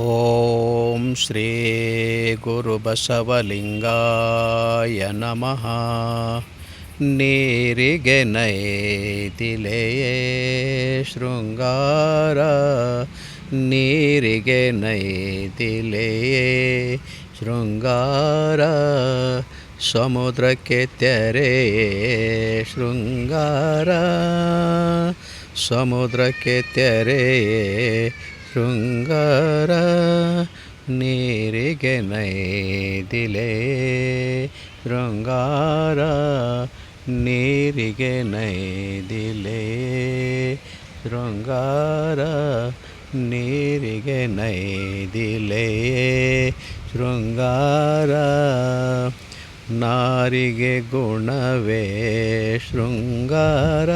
ಓಂ ಶ್ರೀ ಗುರು ಬಸವಲಿಂಗಾಯ ನಮಃ ನೀರಿಗೆ ನೈತಿಲೆಯೇ ಶೃಂಗಾರ ನೀರಿಗೆ ನೈತಿಲೆಯೇ ಶೃಂಗಾರ ಸಮುದ್ರಕ್ಕೆ ತೆರೆಯೇ ಶೃಂಗಾರ ಸಮುದ್ರಕ್ಕೆ ತೆರೆಯೇ ಶೃಂಗಾರ ನೀರಿಗೆ ನೈದಿಲೆ ಶೃಂಗಾರ ನೀರಿಗೆ ನೈದಿಲೆ ಶೃಂಗಾರ ನೀರಿಗೆ ನೈದಿಲೆ ಶೃಂಗಾರ ನಾರಿಗೆ ಗುಣವೇ ಶೃಂಗಾರ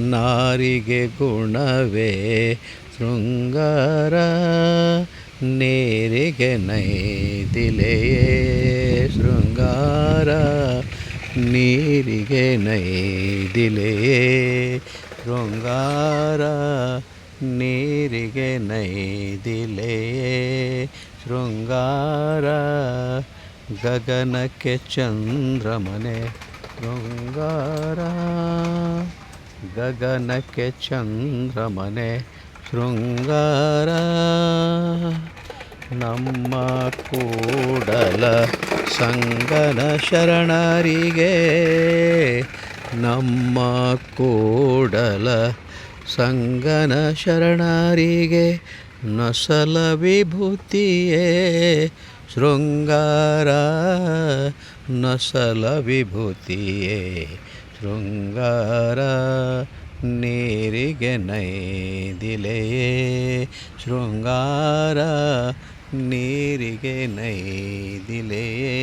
ನಾರಿಗೆ ಗುಣವೇ ಶೃಂಗಾರ, ನೀರಿಗೆ ನೈದಿಲೆಯೇ ಶೃಂಗಾರ, ನೀರಿಗೆ ನೈದಿಲೆಯೇ ಶೃಂಗಾರ, ನೀರಿಗೆ ನೈದಿಲೆಯೇ ಶೃಂಗಾರ, ಗಗನಕ್ಕೆ ಚಂದ್ರಮನೆ ಶೃಂಗಾರ. ಗಗನಕ್ಕೆ ಚಂದ್ರಮನೆ ಶೃಂಗಾರ. ನಮ್ಮ ಕೂಡಲ ಸಂಗನ ಶರಣರಿಗೆ. ನಮ್ಮ ಕೂಡಲ ಸಂಗನ ಶರಣರಿಗೆ ನಸಲ ವಿಭೂತಿಯೇ. ಶೃಂಗಾರ, ನಸಲ ವಿಭೂತಿಯೇ. ಶೃಂಗಾರ ನೀರಿಗೆ ನೈದಿಲೆಯೇ ಶೃಂಗಾರ ನೀರಿಗೆ ನೈದಿಲೆಯೇ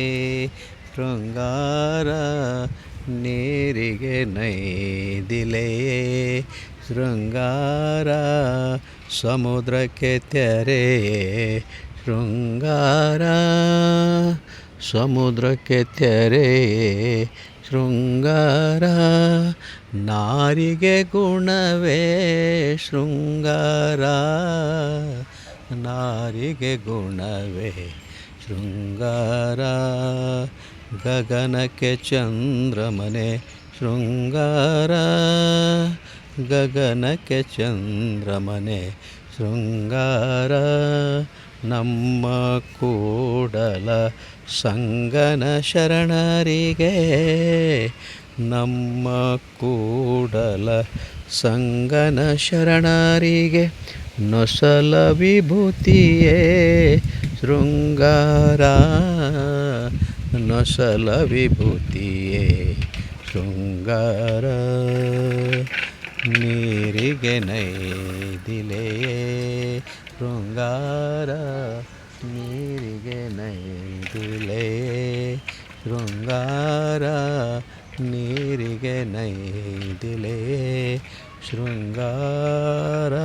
ಶೃಂಗಾರ ನೀರಿಗೆ ನೈದಿಲೆಯೇ ಶೃಂಗಾರ ಸಮುದ್ರಕ್ಕೆ ತೆರೆಯೇ ಶೃಂಗಾರ ಸಮುದ್ರಕ್ಕೆ ತೆರೆಯೇ ಶೃಂಗಾರ ನಾರಿಗೆ ಗುಣವೇ ಶೃಂಗಾರ ನಾರಿಗೆ ಗುಣವೇ ಶೃಂಗಾರ ಗಗನಕ್ಕೆ ಚಂದ್ರಮನೆ ಶೃಂಗಾರ ಗಗನಕ್ಕೆ ಚಂದ್ರಮನೆ ಶೃಂಗಾರ ನಮ್ಮ ಕೂಡಲ ಸಂಗನ ಶರಣರಿಗೆ ನಮ್ಮ ಕೂಡಲ ಸಂಗನ ಶರಣರಿಗೆ ನೊಸಲ ವಿಭೂತಿಯೇ ಶೃಂಗಾರ. ನೊಸಲ ವಿಭೂತಿಯೇ ಶೃಂಗಾರ. ನೀರಿಗೆ ನೈದಿಲೆಯೇ ಶೃಂಗಾರ. ಶೃಂಗಾರ ನೀರಿಗೆ ನೈದಿಲೆಯೇ ಶೃಂಗಾರ